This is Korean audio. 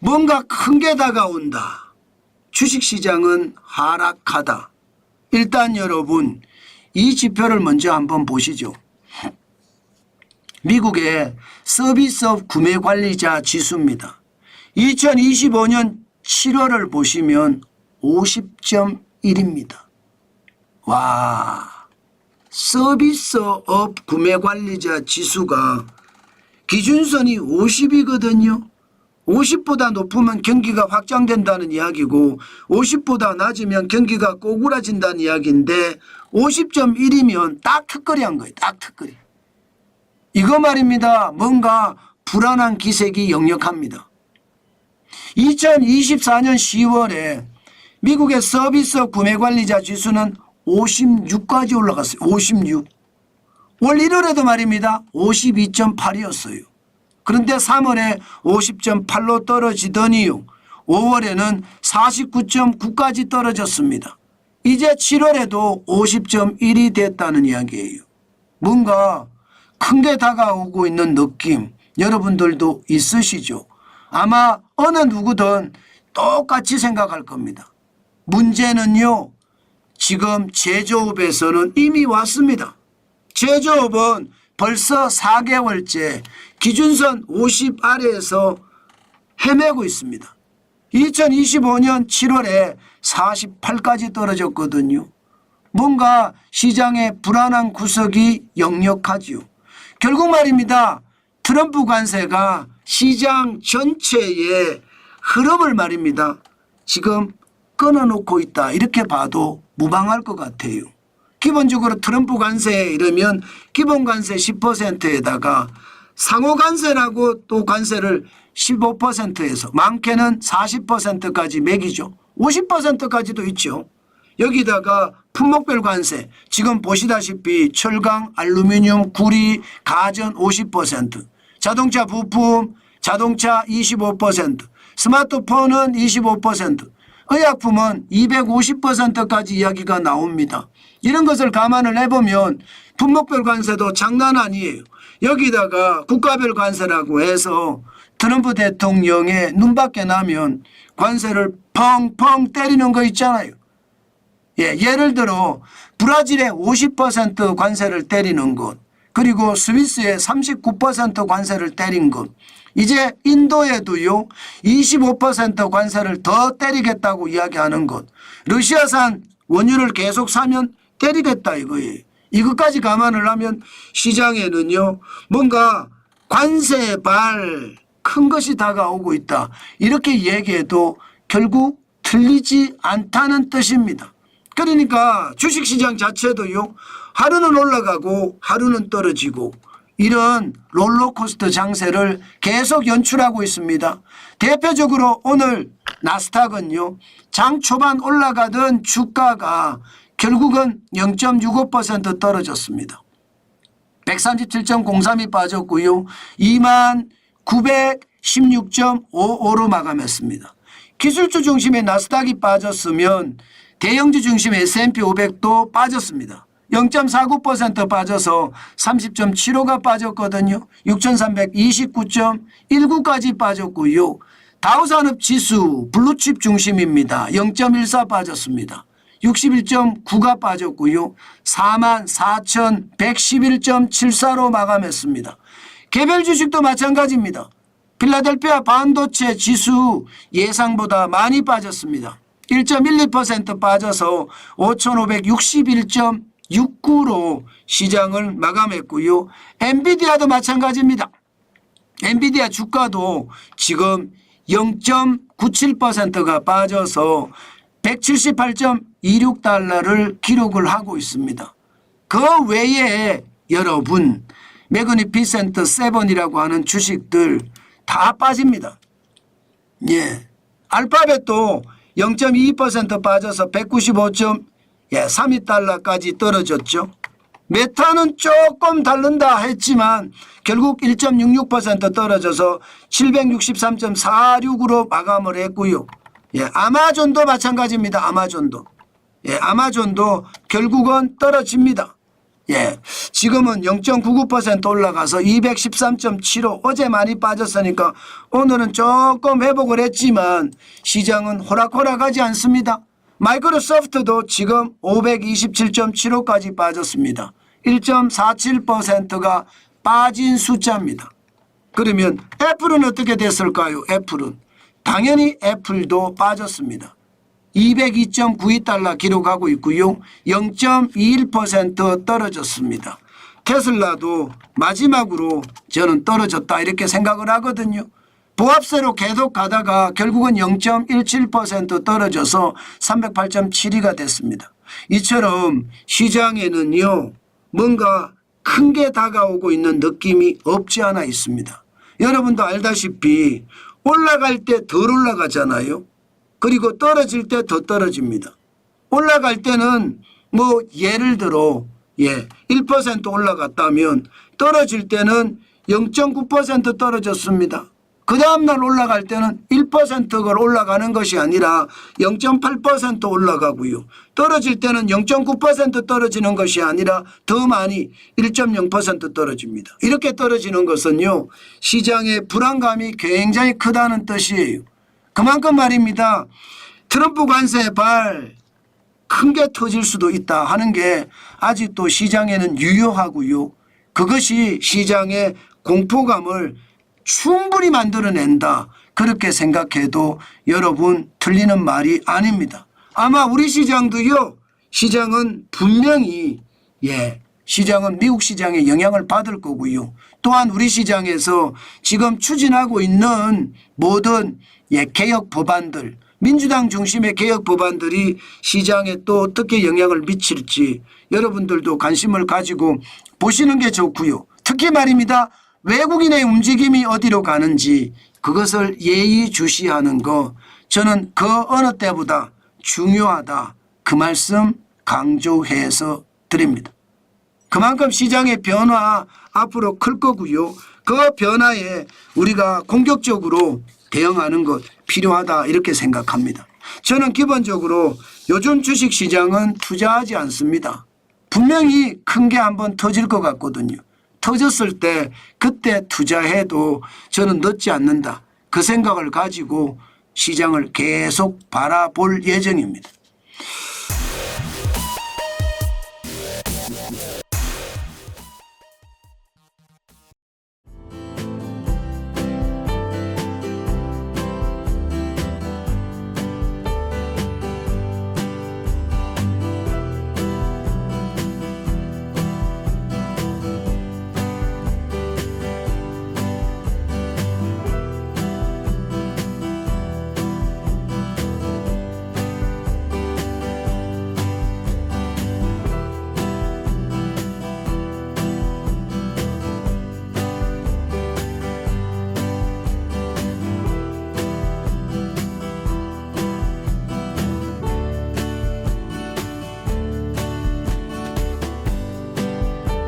뭔가 큰 게 다가온다. 주식시장은 하락하다. 일단 여러분 이 지표를 먼저 한번 보시죠. 미국의 서비스업 구매관리자 지수입니다. 2025년 7월을 보시면 50.1입니다. 와 서비스업 구매관리자 지수가 기준선이 50이거든요. 50보다 높으면 경기가 확장된다는 이야기고 50보다 낮으면 경기가 꼬꾸라진다는 이야기인데 50.1이면 딱 특거리한 거예요. 딱 특거리. 이거 말입니다. 뭔가 불안한 기색이 역력합니다. 2024년 10월에 미국의 서비스 구매관리자 지수는 56까지 올라갔어요. 56. 월 1월에도 말입니다. 52.8이었어요. 그런데 3월에 50.8로 떨어지더니요. 5월에는 49.9까지 떨어졌습니다. 이제 7월에도 50.1이 됐다는 이야기예요. 뭔가 큰 게 다가오고 있는 느낌 여러분들도 있으시죠? 아마 어느 누구든 똑같이 생각할 겁니다. 문제는요. 지금 제조업에서는 이미 왔습니다. 제조업은 벌써 4개월째 기준선 50 아래에서 헤매고 있습니다. 2025년 7월에 48까지 떨어졌거든요. 뭔가 시장의 불안한 구석이 역력하지요. 결국 말입니다. 트럼프 관세가 시장 전체의 흐름을 말입니다. 지금 끊어놓고 있다. 이렇게 봐도 무방할 것 같아요. 기본적으로 트럼프 관세 이러면 기본 관세 10%에다가 상호 관세라고 또 관세를 15%에서 많게는 40%까지 매기죠. 50%까지도 있죠. 여기다가 품목별 관세 지금 보시다시피 철강, 알루미늄, 구리, 가전 50% 자동차 부품, 자동차 25% 스마트폰은 25% 의약품은 250%까지 이야기가 나옵니다. 이런 것을 감안을 해보면 품목별 관세도 장난 아니에요. 여기다가 국가별 관세라고 해서 트럼프 대통령의 눈밖에 나면 관세를 펑펑 때리는 거 있잖아요. 예, 예를 들어 브라질에 50% 관세를 때리는 것 그리고 스위스에 39% 관세를 때린 것 이제 인도에도요 25% 관세를 더 때리겠다고 이야기하는 것 러시아산 원유를 계속 사면 때리겠다 이거예요. 이것까지 감안을 하면 시장에는요 뭔가 관세발 큰 것이 다가오고 있다 이렇게 얘기해도 결국 틀리지 않다는 뜻입니다. 그러니까 주식시장 자체도요 하루는 올라가고 하루는 떨어지고 이런 롤러코스터 장세를 계속 연출하고 있습니다. 대표적으로 오늘 나스닥은요 장 초반 올라가던 주가가 결국은 0.65% 떨어졌습니다. 137.03이 빠졌고요. 2만 916.55로 마감했습니다. 기술주 중심의 나스닥이 빠졌으면 대형주 중심의 S&P 500도 빠졌습니다. 0.49% 빠져서 30.75가 빠졌거든요. 6,329.19까지 빠졌고요. 다우산업 지수 블루칩 중심입니다. 0.14 빠졌습니다. 61.9가 빠졌고요. 44,111.74로 마감했습니다. 개별 주식도 마찬가지입니다. 필라델피아 반도체 지수 예상보다 많이 빠졌습니다. 1.12% 빠져서 5,561.69로 시장을 마감했고요. 엔비디아도 마찬가지입니다. 엔비디아 주가도 지금 0.97%가 빠져서 178.26달러를 기록을 하고 있습니다. 그 외에 여러분 매그니피센트 세븐이라고 하는 주식들 다 빠집니다. 예. 알파벳도 0.22% 빠져서 195.32달러까지 떨어졌죠. 메타는 조금 다른다 했지만 결국 1.66% 떨어져서 763.46으로 마감을 했고요. 예, 아마존도 마찬가지입니다. 아마존도. 예, 아마존도 결국은 떨어집니다. 예. 지금은 0.99% 올라가서 213.75 어제 많이 빠졌으니까 오늘은 조금 회복을 했지만 시장은 호락호락하지 않습니다. 마이크로소프트도 지금 527.75까지 빠졌습니다. 1.47%가 빠진 숫자입니다. 그러면 애플은 어떻게 됐을까요? 애플은 당연히 애플도 빠졌습니다. 202.92달러 기록하고 있고요. 0.21% 떨어졌습니다. 테슬라도 마지막으로 저는 떨어졌다 이렇게 생각을 하거든요. 보합세로 계속 가다가 결국은 0.17% 떨어져서 308.72가 됐습니다. 이처럼 시장에는요 뭔가 큰 게 다가오고 있는 느낌이 없지 않아 있습니다. 여러분도 알다시피 올라갈 때 덜 올라가잖아요. 그리고 떨어질 때 더 떨어집니다. 올라갈 때는 뭐 예를 들어 예, 1% 올라갔다면 떨어질 때는 0.9% 떨어졌습니다. 그 다음날 올라갈 때는 1%가 올라가는 것이 아니라 0.8% 올라가고요. 떨어질 때는 0.9% 떨어지는 것이 아니라 더 많이 1.0% 떨어집니다. 이렇게 떨어지는 것은요. 시장의 불안감이 굉장히 크다는 뜻이에요. 그만큼 말입니다. 트럼프 관세 발 큰 게 터질 수도 있다 하는 게 아직도 시장에는 유효하고요. 그것이 시장의 공포감을 충분히 만들어낸다. 그렇게 생각해도 여러분 틀리는 말이 아닙니다. 아마 우리 시장도요. 시장은 분명히 예. 시장은 미국 시장의 영향을 받을 거고요. 또한 우리 시장에서 지금 추진하고 있는 모든 예, 개혁 법안들 민주당 중심의 개혁 법안들이 시장에 또 어떻게 영향을 미칠지 여러분들도 관심을 가지고 보시는 게 좋고요. 특히 말입니다. 외국인의 움직임이 어디로 가는지 그것을 예의주시하는 거 저는 그 어느 때보다 중요하다. 그 말씀 강조해서 드립니다. 그만큼 시장의 변화 앞으로 클 거고요. 그 변화에 우리가 공격적으로 대응하는 것 필요하다 이렇게 생각합니다. 저는 기본적으로 요즘 주식 시장은 투자하지 않습니다. 분명히 큰 게 한번 터질 것 같거든요. 터졌을 때 그때 투자해도 저는 늦지 않는다. 그 생각을 가지고 시장을 계속 바라볼 예정입니다.